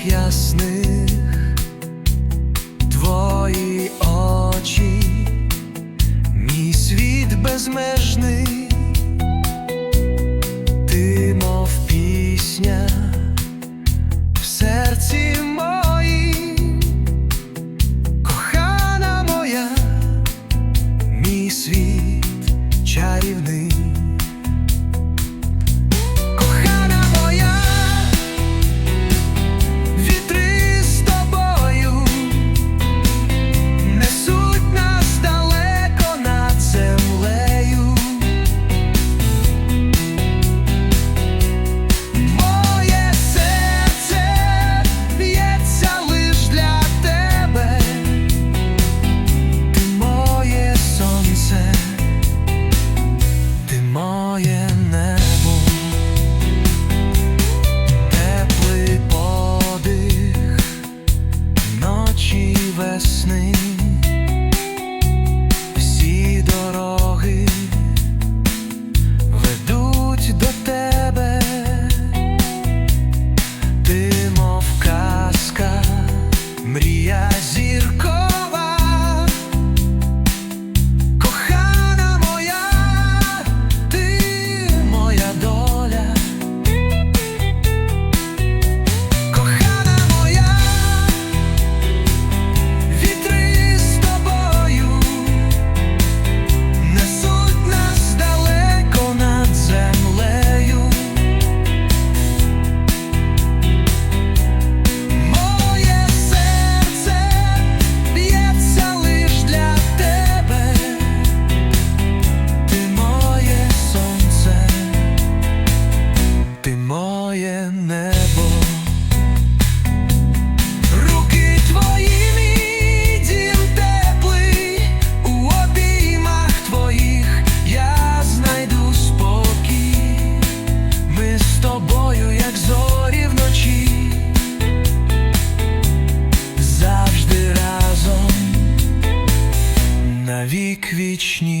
очах ясних твої очі, мій світ безмежний. viagem. ти моє небо. Руки твої, мій дім у обіймах твоїх я знайду спокій. Ми з тобою, як зорі вночі, завжди разом навік вічні.